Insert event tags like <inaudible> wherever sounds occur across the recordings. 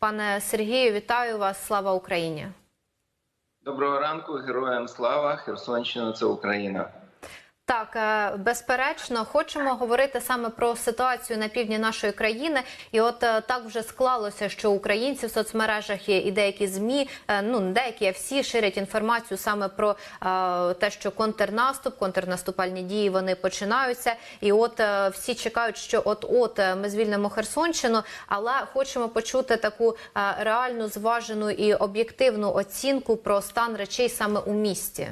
Пане Сергію, вітаю вас. Слава Україні. Доброго ранку, героям слава! Херсонщина це Україна. Так, е, безперечно, хочемо говорити саме про ситуацію на півдні нашої країни. І от е, так вже склалося, що українці в соцмережах є і деякі змі, е, ну не деякі, а всі ширять інформацію саме про те, що контрнаступ, контрнаступальні дії вони починаються. І от всі чекають, що от от е, ми звільнимо Херсонщину, але хочемо почути таку реальну, зважену і об'єктивну оцінку про стан речей саме у місті.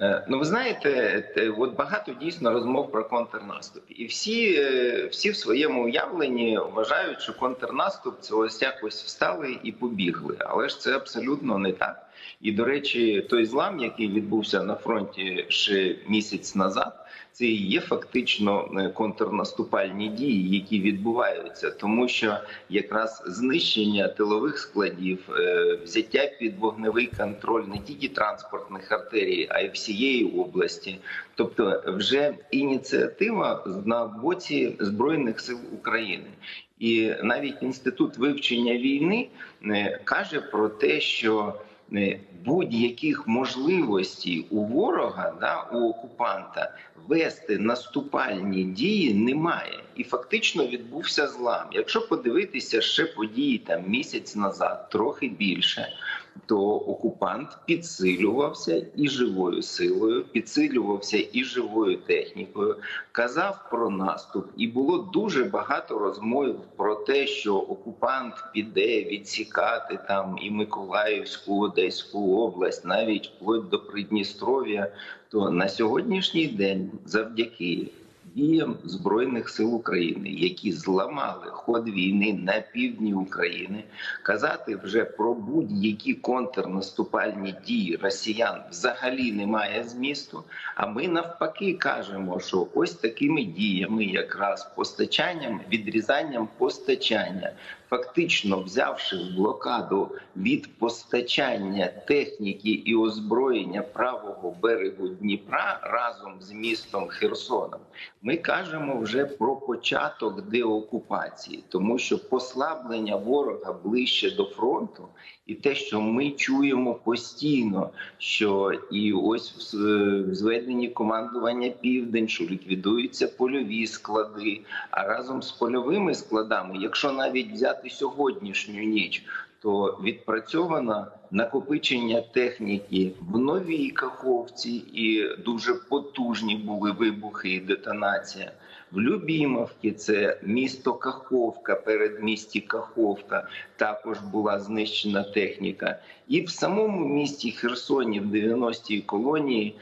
Е, Ну, ви знаєте, от багато дійсно розмов про контрнаступ, і всі, е, всі в своєму уявленні вважають, що контрнаступ це ось якось встали і побігли. Але ж це абсолютно не так. І до речі, той злам, який відбувся на фронті ще місяць назад, це і є фактично е, контрнаступальні дії, які відбуваються, тому що якраз знищення тилових складів, е, взяття під вогневий контроль не тільки транспортних артерій, а й всієї області. Тобто, вже ініціатива на боці збройних сил України. І навіть інститут вивчення війни е, каже про те, що будь-яких можливостей у ворога, да, у окупанта вести наступальні дії немає, і фактично відбувся злам. Якщо подивитися ще події там місяць назад, трохи більше. То окупант підсилювався і живою силою, підсилювався і живою технікою, казав про наступ, і було дуже багато розмов про те, що окупант піде відсікати там і Миколаївську, Одеську область, навіть вплоть до Придністров'я. То на сьогоднішній день, завдяки діям збройних сил України, які зламали ход війни на півдні України, казати вже про будь-які контрнаступальні дії росіян взагалі немає змісту. А ми навпаки кажемо, що ось такими діями, якраз постачанням, відрізанням постачання, фактично взявши в блокаду від постачання техніки і озброєння правого берегу Дніпра разом з містом Херсоном, ми кажемо вже про початок деокупації, тому що послаблення ворога ближче до фронту, і те, що ми чуємо постійно, що і ось в зведенні командування Південь, що ліквідуються польові склади. А разом з польовими складами, якщо навіть взяти сьогоднішню ніч, то відпрацьовано накопичення техніки в новій Каховці, і дуже потужні були вибухи і детонація. В Любімовці це місто Каховка, передмісті Каховка, також була знищена техніка. І в самому місті Херсоні, в 90-й колонії,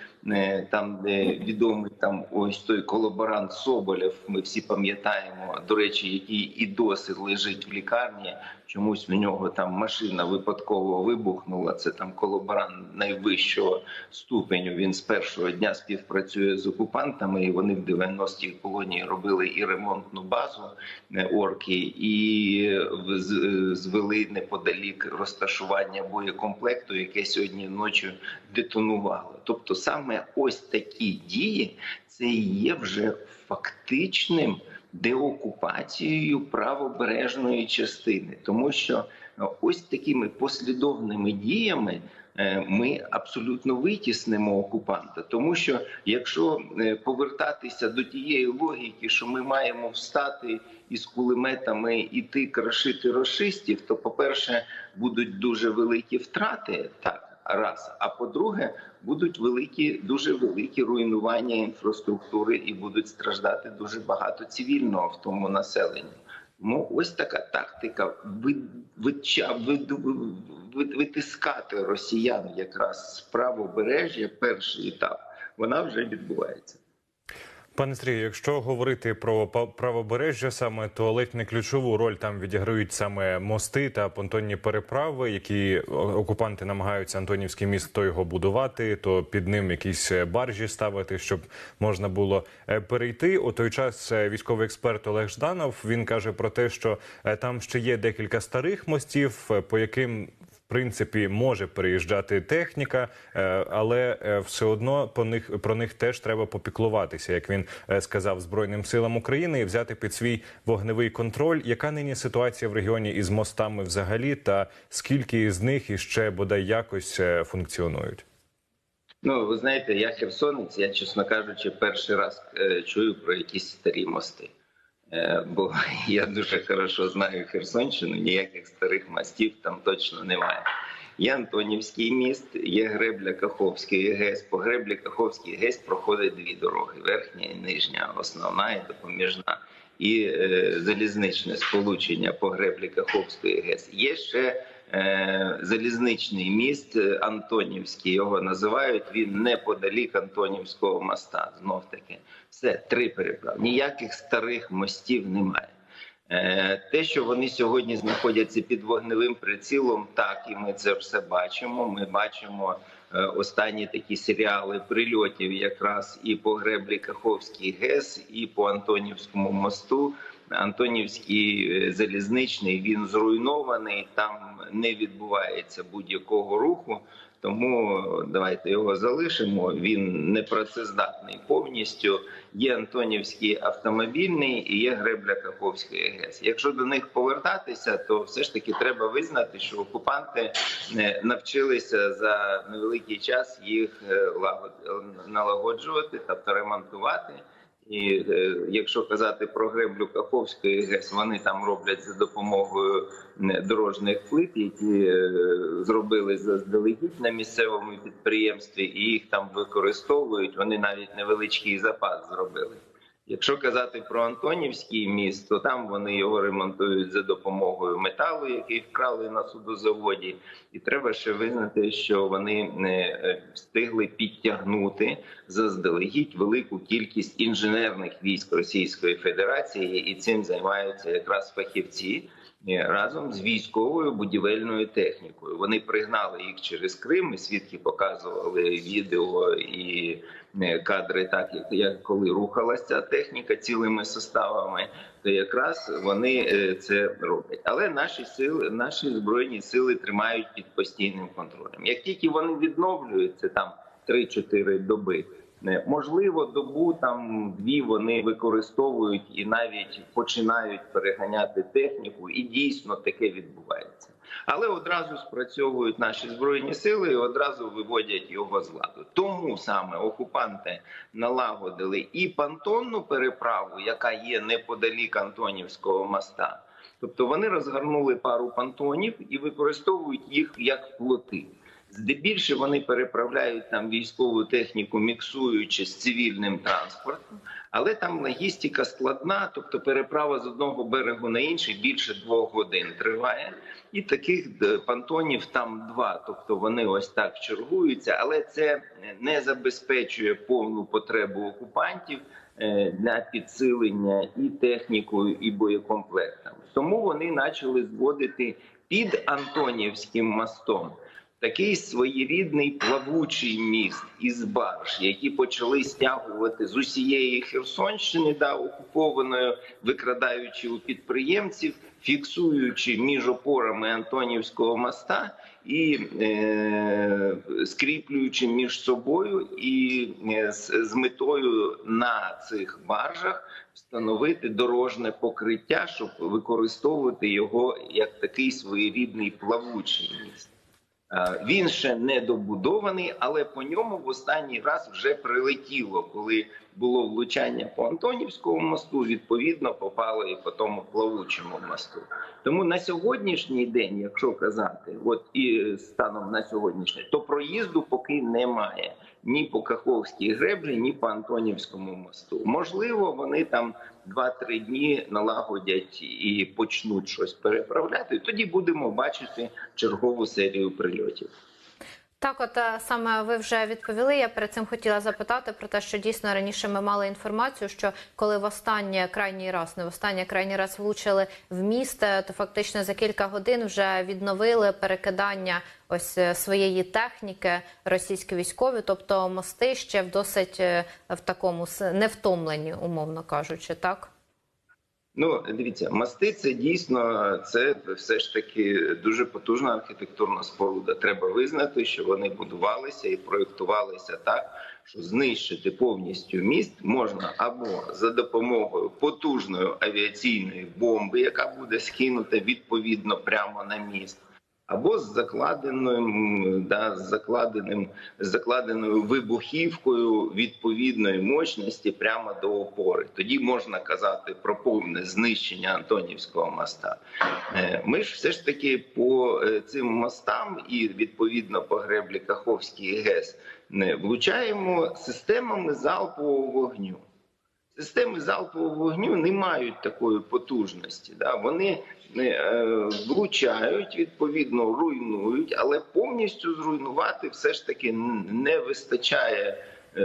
там де відомий там ось той колаборант Соболєв, ми всі пам'ятаємо, до речі, який і досі лежить в лікарні. Чомусь в нього там машина випадково вибухнула. Це там колаборант найвищого ступеню. Він з першого дня співпрацює з окупантами, і вони в 90-й колонії робили і ремонтну базу е, орки, і в- звели неподалік розташування боєкомплекту, яке сьогодні ночі детонувало. Тобто, саме ось такі дії це є вже фактичним деокупацією правобережної частини, тому що е, ось такими послідовними діями. е, Ми абсолютно витіснимо окупанта, тому що якщо е, повертатися до тієї логіки, що ми маємо встати із кулеметами іти крашити рашистів, то, по-перше, будуть дуже великі втрати, так раз. А по-друге, будуть великі, дуже великі руйнування інфраструктури і будуть страждати дуже багато цивільного в тому населенні. Ну, ось така тактика витискати росіян якраз з правобережжя, перший етап, вона вже відбувається. Пане Сергію, якщо говорити про правобережжя саме, то ледь не ключову роль там відіграють саме мости та понтонні переправи, які окупанти намагаються Антонівський міст то його будувати, то під ним якісь е, баржі ставити, щоб можна було е, перейти. У той час е, військовий експерт Олег Жданов він каже про те, що е, там ще є декілька старих мостів, е, по яким принципі може переїжджати техніка, е, але е, все одно по них про них теж треба попіклуватися, як він е, сказав Збройним силам України, і взяти під свій вогневий контроль. Яка нині ситуація в регіоні із мостами взагалі, та скільки із них іще бодай якось функціонують? Ну, ви знаєте, я херсонець, я, чесно кажучи, перший раз чую про якісь старі мости. Е, бо <laughs> я дуже хорошо знаю Херсонщину, ніяких старих мостів там точно немає. Є Антонівський міст, є гребля Каховський ГЕС. По греблі Каховський ГЕС проходить дві дороги: верхня і нижня, основна і допоміжна. І е, залізничне сполучення по греблі Каховської ГЕС. Є ще залізничний міст е, Антонівський. Його називають. Він неподалік Антонівського моста. Знов таки, все три переправи. Ніяких старих мостів немає. Е, Те, що вони сьогодні знаходяться під вогневим прицілом, так і ми це все бачимо. Ми бачимо е, останні такі серіали прильотів, якраз і по греблі Каховський ГЕС, і по Антонівському мосту. Антонівський е, залізничний він зруйнований. Там не відбувається будь-якого руху. Тому давайте його залишимо. Він не працездатний повністю. Є Антонівський автомобільний і є гребля Каховської ГЕС. Якщо до них повертатися, то все ж таки треба визнати, що окупанти е, навчилися за невеликий час їх е, лагод- налагоджувати, тобто ремонтувати. І е, якщо казати про греблю Каховської ГЕС, вони там роблять за допомогою дорожніх плит, які е, зробили заздалегідь на місцевому підприємстві, і їх там використовують. Вони навіть невеличкий запас зробили. Якщо казати про Антонівський міст, то там вони його ремонтують за допомогою металу, який вкрали на судозаводі, і треба ще визнати, що вони не е, встигли підтягнути заздалегідь велику кількість інженерних військ Російської Федерації, і цим займаються якраз фахівці. Разом з військовою будівельною технікою вони пригнали їх через Крим. і Свідки показували відео і е, кадри, так як, як коли рухалася ця техніка цілими составами, то якраз вони е, це роблять. Але наші сили, наші збройні сили тримають під постійним контролем. Як тільки вони відновлюються там 3-4 доби. Можливо, добу там дві вони використовують і навіть починають переганяти техніку, і дійсно таке відбувається. Але одразу спрацьовують наші збройні сили і одразу виводять його з ладу. Тому саме окупанти налагодили і понтонну переправу, яка є неподалік Антонівського моста. Тобто вони розгорнули пару понтонів і використовують їх як плоти. Здебільше вони переправляють там військову техніку, міксуючи з цивільним транспортом, але там логістика складна, тобто переправа з одного берегу на інший більше двох годин триває. І таких е, понтонів там два. Тобто вони ось так чергуються, але це не забезпечує повну потребу окупантів е, для підсилення і технікою, і боєкомплектами. Тому вони почали зводити під Антонівським мостом такий своєрідний плавучий міст із барж, які почали стягувати з усієї Херсонщини, да, окупованої, викрадаючи у підприємців, фіксуючи між опорами Антонівського моста і е, скріплюючи між собою і е, з, з метою на цих баржах встановити дорожне покриття, щоб використовувати його як такий своєрідний плавучий міст. Е, Він ще не добудований, але по ньому в останній раз вже прилетіло, коли було влучання по Антонівському мосту. Відповідно, попало і по тому плавучому мосту. Тому на сьогоднішній день, якщо казати, от і станом на сьогоднішній, то проїзду поки немає ні по Каховській греблі, ні по Антонівському мосту. Можливо, вони там 2-3 дні налагодять і почнуть щось переправляти. Тоді будемо бачити чергову серію прильотів. Так, от е, саме ви вже відповіли. Я перед цим хотіла запитати про те, що дійсно раніше ми мали інформацію, що коли в останнє крайній раз, не в останнє крайній раз влучили в міст, е, то фактично за кілька годин вже відновили перекидання ось е, своєї техніки російські військові, тобто мости ще в досить в такому невтомлені, умовно кажучи, так. Ну, дивіться, мости це дійсно це все ж таки дуже потужна архітектурна споруда. Треба визнати, що вони будувалися і проєктувалися так, що знищити повністю міст можна або за допомогою потужної авіаційної бомби, яка буде скинута відповідно прямо на міст. Або з закладеним, да, з закладеним, з закладеною вибухівкою відповідної мощності прямо до опори. Тоді можна казати про повне знищення Антонівського моста. Е, Ми ж все ж таки по е, цим мостам і відповідно по греблі Каховський ГЕС не влучаємо системами залпового вогню. Системи залпового вогню не мають такої потужності. Да? Вони е, влучають, відповідно, руйнують, але повністю зруйнувати все ж таки не вистачає, е,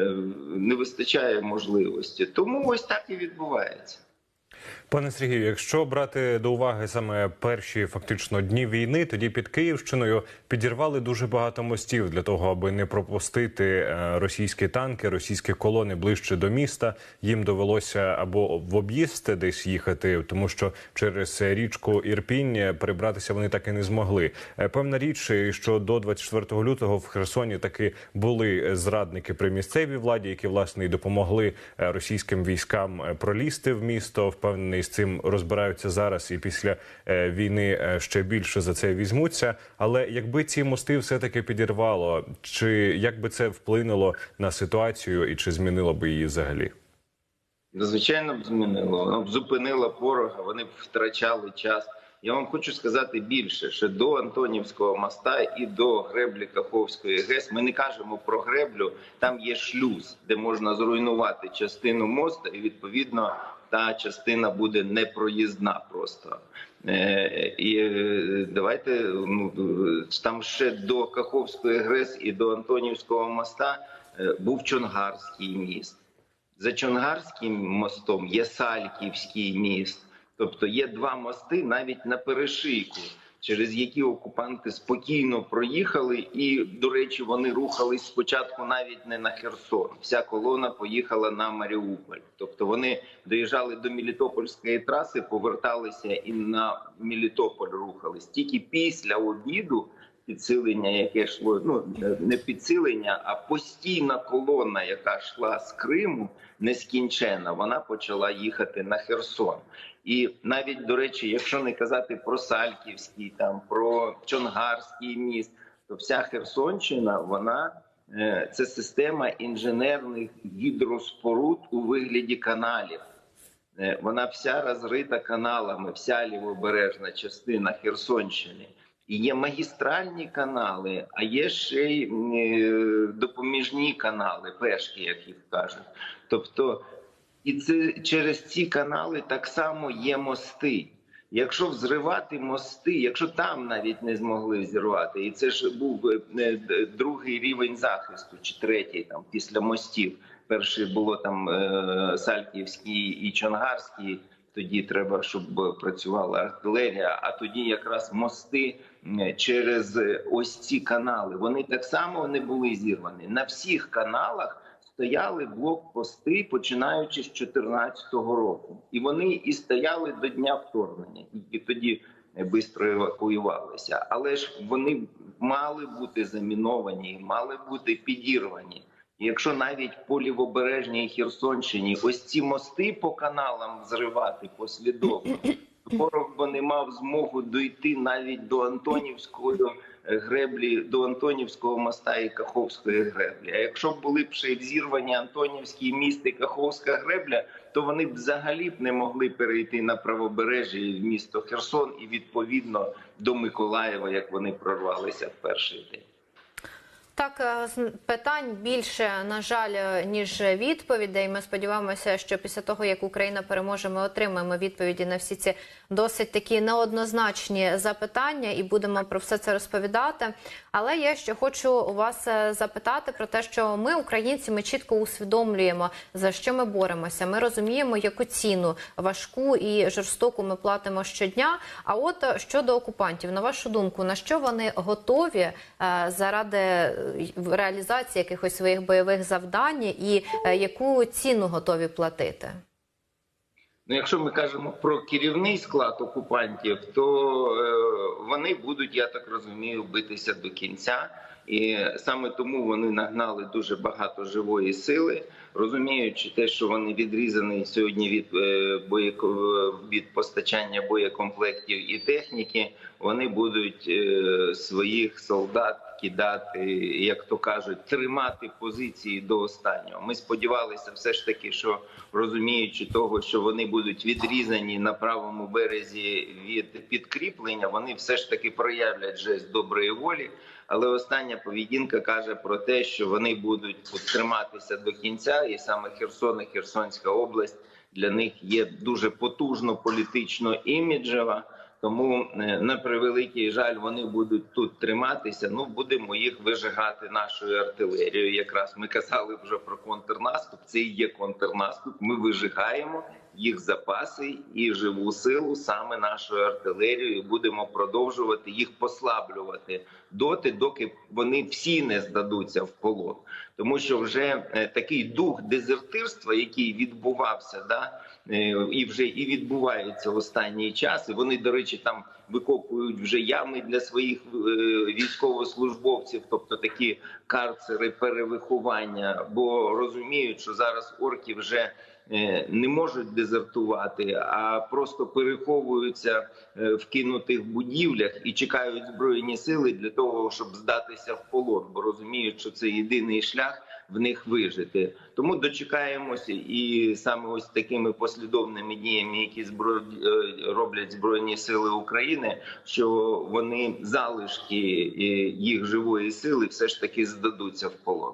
не вистачає можливості. Тому ось так і відбувається. Пане Сергію, якщо брати до уваги саме перші фактично дні війни, тоді під Київщиною підірвали дуже багато мостів для того, аби не пропустити е, російські танки, російські колони ближче до міста. Їм довелося або в об'їзд десь їхати, тому що через річку Ірпінь перебратися вони так і не змогли. Е, Певна річ, що до 24 лютого в Херсоні таки були зрадники при місцевій владі, які власне і допомогли е, російським військам пролізти в місто. Впевнений, з цим розбираються зараз, і після е, війни е, ще більше за це візьмуться. Але якби ці мости все таки підірвало, чи як би це вплинуло на ситуацію, і чи змінило би її взагалі? Звичайно б змінило. Б ворога, вони б втрачали час. Я вам хочу сказати більше, що до Антонівського моста і до греблі Каховської ГЕС ми не кажемо про греблю. Там є шлюз, де можна зруйнувати частину моста, і відповідно та частина буде непроїзна просто. Е, І е, давайте ну там ще до Каховської ГРЕС і до Антонівського моста е, був Чонгарський міст. За Чонгарським мостом є Сальківський міст. Тобто є два мости навіть на перешийку, через які окупанти спокійно проїхали, і, до речі, вони рухались спочатку навіть не на Херсон. Вся колона поїхала на Маріуполь. Тобто вони доїжджали до Мілітопольської траси, поверталися і на Мілітополь рухались. Тільки після обіду підсилення, яке йшло, ну не підсилення, а постійна колона, яка йшла з Криму, нескінчена, вона почала їхати на Херсон. І навіть до речі, якщо не казати про Сальківський, там про Чонгарський міст, то вся Херсонщина, вона е, це система інженерних гідроспоруд у вигляді каналів. Е, Вона вся розрита каналами, вся лівобережна частина Херсонщини. Є магістральні канали, а є ще й е, допоміжні канали, пешки, як їх кажуть. Тобто, і це через ці канали так само є мости. Якщо взривати мости, якщо там навіть не змогли взірвати, і це ж був е, е, другий рівень захисту, чи третій там після мостів. Перший було там Сальківський і Чонгарський. Тоді треба, щоб працювала артилерія. А тоді якраз мости через ось ці канали. Вони так само не були зірвані. На всіх каналах стояли блокпости, починаючи з 2014 року, і вони і стояли до дня вторгнення, тільки тоді швидко евакуювалися. Але ж вони мали бути заміновані, мали бути підірвані. Якщо навіть по лівобережній Херсонщині ось ці мости по каналам зривати послідовно, ворог би не мав змогу дойти навіть до Антонівської е, греблі, до Антонівського моста і Каховської греблі. А якщо б були б ще взірвані Антонівський міст і Каховська гребля, то вони б взагалі б не могли перейти на правобережжя в місто Херсон і відповідно до Миколаєва, як вони прорвалися в перший день. Так, е, питань більше, на жаль, е, ніж відповідей. Ми сподіваємося, що після того, як Україна переможе, ми отримаємо відповіді на всі ці досить такі неоднозначні запитання і будемо про все це розповідати. Але я ще хочу у вас е, запитати про те, що ми, українці, ми чітко усвідомлюємо, за що ми боремося. Ми розуміємо, яку ціну важку і жорстоку ми платимо щодня. А от щодо окупантів, на вашу думку, на що вони готові заради реалізації якихось своїх бойових завдань і е, яку ціну готові платити? Ну, якщо ми кажемо про керівний склад окупантів, то е, вони будуть, я так розумію, битися до кінця. І саме тому вони нагнали дуже багато живої сили, розуміючи те, що вони відрізані сьогодні від е, від постачання боєкомплектів і техніки. Вони будуть е, своїх солдат кидати, як то кажуть, тримати позиції до останнього. Ми сподівалися, все ж таки, що розуміючи того, що вони будуть відрізані на правому березі від підкріплення, вони все ж таки проявлять жест доброї волі. Але остання поведінка каже про те, що вони будуть триматися до кінця, і саме Херсон і Херсонська область для них є дуже потужно політично іміджева. Тому е, на превеликий жаль, вони будуть тут триматися. Ну будемо їх вижигати нашою артилерією. Якраз ми казали вже про контрнаступ. Це і є контрнаступ. Ми вижигаємо їх запаси і живу силу саме нашою артилерією. Будемо продовжувати їх послаблювати доти, доки вони всі не здадуться в полон. Тому що вже е, такий дух дезертирства, який відбувався, да е, і вже і відбувається останній час. І вони, до речі, там викопують вже ями для своїх е, військовослужбовців, тобто такі карцери перевиховання, бо розуміють, що зараз орки вже не можуть дезертувати, а просто переховуються е, в кинутих будівлях і чекають збройні сили для того, щоб здатися в полон, бо розуміють, що це єдиний шлях в них вижити. Тому дочекаємося, і саме ось такими послідовними діями, які збро... е, роблять збройні сили України, що вони залишки е, їх живої сили все ж таки здадуться в полон.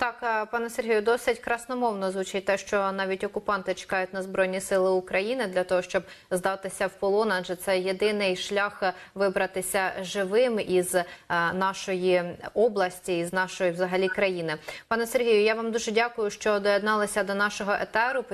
Так, е, пане Сергію, досить красномовно звучить те, що навіть окупанти чекають на збройні сили України для того, щоб здатися в полон, адже це єдиний шлях е, вибратися живим із е, нашої області, із нашої взагалі країни. Пане Сергію, я вам дуже дякую, що доєдналися до нашого етеру.